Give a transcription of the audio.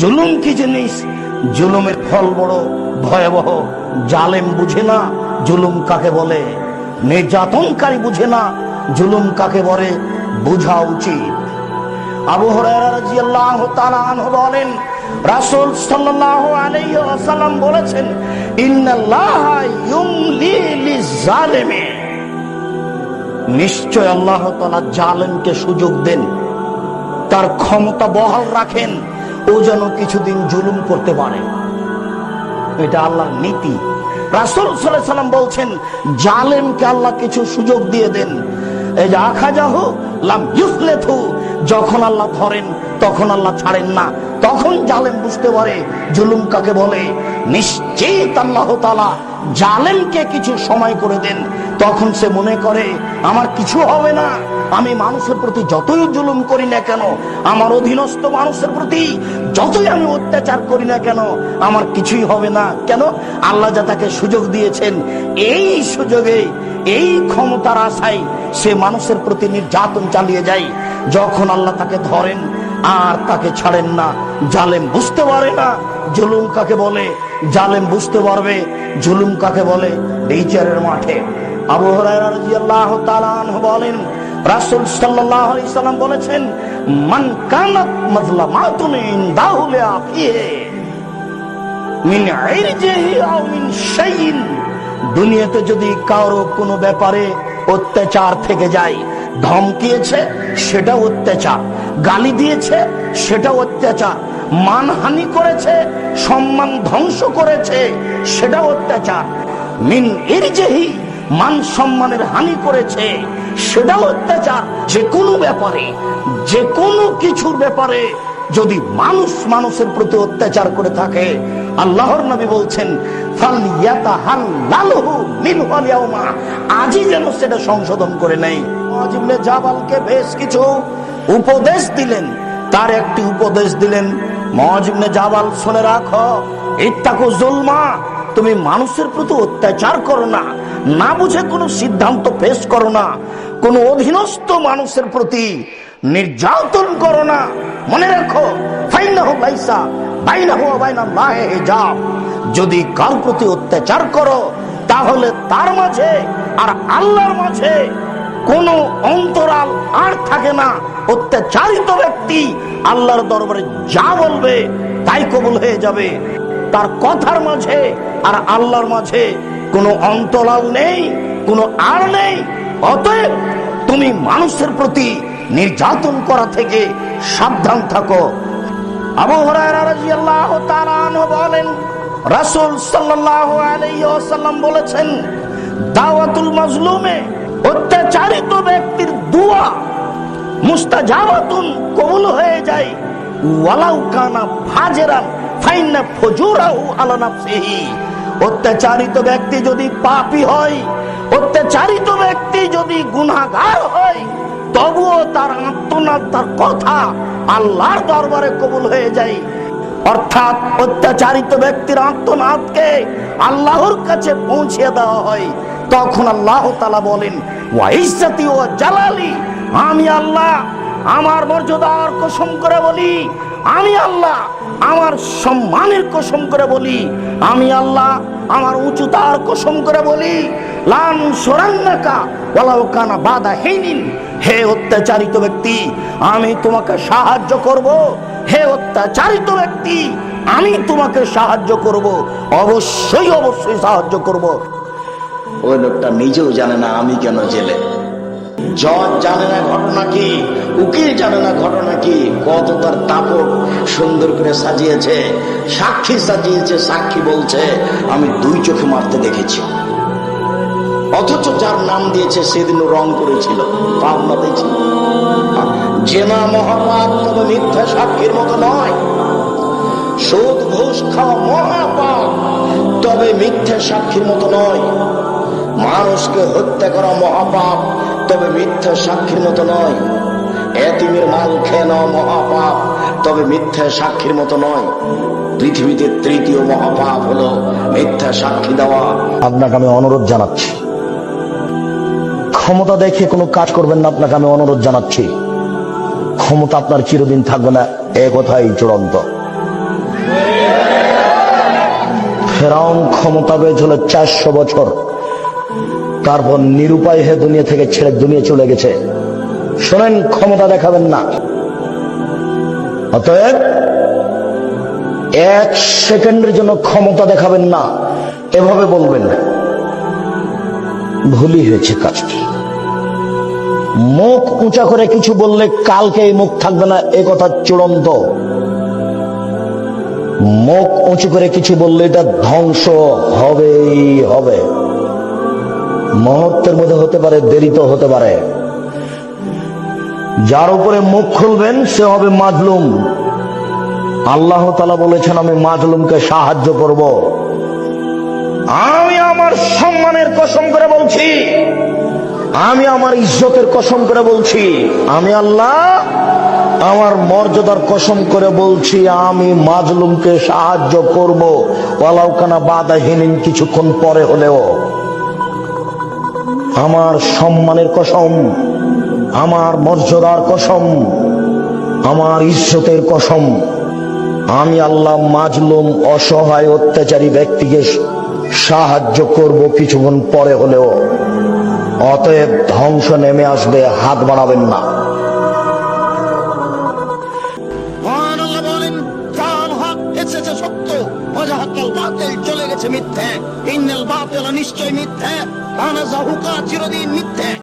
জুলুম কি জিনিস? জুলুমের ফল বড় ভয়াবহ। জালেম বুঝে না জুলুম কাকে বলে। নির্যাতনকারী বুঝে না জুলুম কাকে বলে। বোঝা উচিত। আবু হুরায়রা রাদিয়াল্লাহু তাআলা আনহু বলেন, রাসূল সাল্লাল্লাহু আলাইহি বলেছেন, ইন্নাল্লাহা ইউমলি নিশ্চয় আল্লাহ তাআলা জালেমকে সুযোগ দেন, তার ক্ষমতা বহাল রাখেন ও যেন কিছুদিন জুলুম করতে পারে। এটা আল্লাহর নীতি। রাসূল বলছেন, জালেমকে আল্লাহ কিছু সুযোগ দিয়ে দেন। এই যে আখাজাহু লাম ইউসলেথু, যখন আল্লাহ ধরেন, তখন আল্লাহ ছাড়েন না। তখন জালেম বুঝতে পারে, জুলুম কাকে বলে? নিশ্চিত আল্লাহ তাআলা জালেমকে কিছু সময় করে দেন, তখন সে মনে করে, আমার কিছু হবে না। আমি মানুষের প্রতি যতই জুলুম করি না কেন, আমার অধীনস্থ মানুষের প্রতি যতই আমি অত্যাচার করি না কেন, আমার কিছুই হবে না। কেন? আল্লাহ যা তাকে সুযোগ দিয়েছেন, এই সুযোগে, এই ক্ষমতার আশায় সে মানুষের প্রতি নির্যাতন চালিয়ে যায়। যখন আল্লাহ তাকে ধরেন, আর তাকে ছাড়েন না। জালেম বুঝতে পারে না। জুলুম কাকে বলে? জালেম বুঝতে পারবে জুলুম কাকে বলে? বিচারের মাঠে। আবু বলেন সাল্লাম বলেছেন, মান মিন আও মিন শাইইন। দুনিয়াতে যদি কারও কোনো ব্যাপারে অত্যাচার থেকে যায়, ধমকিয়েছে, সেটা অত্যাচার। গালি দিয়েছে, সেটা অত্যাচার। মানহানি করেছে, সম্মান ধ্বংস করেছে সেটা অত্যাচার। মিন এর ইরজেহি, মান সম্মানের হানি করেছে সেটা অত্যাচার। যে কোনো ব্যাপারে, যে কোনো কিছুর ব্যাপারে যদি মানুষ মানুষের প্রতি অত্যাচার করে থাকে, আল্লাহর নবী বলছেন। আজই যেন সেটা সংশোধন করে নেই জাবালকে বেশ কিছু উপদেশ দিলেন। তার একটি উপদেশ দিলেন মজিবনে জাবাল শুনে রাখো, ইত্তাকু জুলমা, তুমি মানুষের প্রতি অত্যাচার করো না না বুঝে কোনো সিদ্ধান্ত পেশ করো না, কোন অধীনস্থ মানুষের প্রতি নির্যাতন করো না। মনে রাখো যদি কার প্রতি অত্যাচার করো, তাহলে তার মাঝে আর আল্লাহর মাঝে কোনো অন্তরাল আর থাকে না। অত্যাচারিত ব্যক্তি আল্লাহর দরবারে যা বলবে তাই কবুল হয়ে যাবে। তার কথার মাঝে আর আল্লাহর মাঝে কোনো অন্তরাল নেই, কোনো আর নেই। অতএব তুমি মানুষের প্রতি নির্যাতন করা থেকে সাবধান থাকো। আবু হুরায়রা রাদিয়াল্লাহু তাআলা বলেন, রাসূল সাল্লাল্লাহু আলাইহি ওয়াসাল্লাম বলেছেন, দাওয়াতুল মাজলুমে অত্যাচারিত ব্যক্তির দোয়া মুস্তাজাবাতুন কবুল হয়ে যায়। ওয়ালাউ কানা ফাজেরান, ফাইন্না ফুজুরাহু আলা নাফসিহি। অত্যাচারিত ব্যক্তি যদি পাপী হয়, অত্যাচারিত ব্যক্তি যদি গুনাহগার হয়, তবুও তার আত্মনাদ, তার কথা আল্লাহর দরবারে কবুল হয়ে যায়। অর্থাৎ অত্যাচারিত ব্যক্তির আত্মনাদকে আল্লাহর কাছে পৌঁছে দেওয়া হয়। তখন আল্লাহ তালা বলেন জালালি, আমি আল্লাহ, আমার মর্যাদার কসম করে বলি, আমি আল্লাহ, আমার সম্মানের কসম করে বলি, আমি আল্লাহ, আমার উঁচুতার কসম করে বলি, লান সোরান্নাকা ওয়ালাউ কানা বাদা হেনিন, হে অত্যাচারিত ব্যক্তি, আমি তোমাকে সাহায্য করব, হে অত্যাচারিত ব্যক্তি, আমি তোমাকে সাহায্য করব, অবশ্যই অবশ্যই সাহায্য করব। ওই লোকটা নিজেও জানে না আমি কেন জেলে। জজ জানে না ঘটনা কি, উকিল জানে না ঘটনা কি কত তার তাপক সুন্দর করে সাজিয়েছে, সাক্ষী সাজিয়েছে, সাক্ষী বলছে, আমি দুই চোখে মারতে দেখেছি। অথচ যার নাম দিয়েছে সেদিনও রং করেছিল পাওনা দিয়েছিল জেনা মহাপাপ, তবে মিথ্যা সাক্ষীর মতো নয়। সুদ ঘুষ খাওয়া মহাপাপ, তবে মিথ্যা সাক্ষীর মতো নয়। মানুষকে হত্যা করা মহাপাপ, তবে মিথ্যা সাক্ষীর মতো নয়। এতিমের মাল খেয়ে নেওয়া মহাপাপ, তবে মিথ্যা সাক্ষীর মতো নয়। পৃথিবীতে তৃতীয় মহাপাপ হলো মিথ্যা সাক্ষী দেওয়া। আপনাকে আমি অনুরোধ জানাচ্ছি। ক্ষমতা দেখে কোনো কাজ করবেন না, আপনাকে আমি অনুরোধ জানাচ্ছি। ক্ষমতা আপনার চিরদিন থাকবে না, এ কথাই চূড়ান্ত। ফেরাউন ক্ষমতা পেয়েছিল চারশো বছর। তারপর নিরুপায় হয়ে দুনিয়া থেকে ছেড়ে দুনিয়া চলে গেছে। শোনেন, ক্ষমতা দেখাবেন না। অতএব এক সেকেন্ডের জন্য ক্ষমতা দেখাবেন না। এভাবে বলবেন, ভুলই হয়েছে কাজটি। মুখ উঁচা করে কিছু বললে কালকে এই মুখ থাকবে না, এ কথা চূড়ান্ত। মুখ উঁচু করে কিছু বললে এটা ধ্বংস হবেই হবে। মুহূর্তের মধ্যে হতে পারে দেরি তো হতে পারে। যার উপরে মুখ খুলবেন, সে হবে মাজলুম। আল্লাহ তালা বলেছেন, আমি মাজলুমকে সাহায্য করব। আমি আমার সম্মানের কসম করে বলছি, আমি আমার ইজ্জতের কসম করে বলছি, আমি আল্লাহ আমার মর্যাদার কসম করে বলছি, আমি মাজলুমকে সাহায্য করব। ওয়ালাউকানা বাধাহীন কিছুক্ষণ পরে হলেও। আমার সম্মানের কসম, আমার মর্যাদার কসম, আমার ইজ্জতের কসম। আমি আল্লাহ মাজলুম, অসহায়, অত্যাচারী ব্যক্তিকে সাহায্য করব কিছুক্ষণ পরে হলেও। অতএব ধ্বংস নেমে আসবে, হাত বাড়াবেন না। বাতিল চলে গেছে মিথ্যে। ইন্নাল বাতিল নিশ্চয় মিথ্যে। কানা জাহুকা চিরদিন মিথ্যে।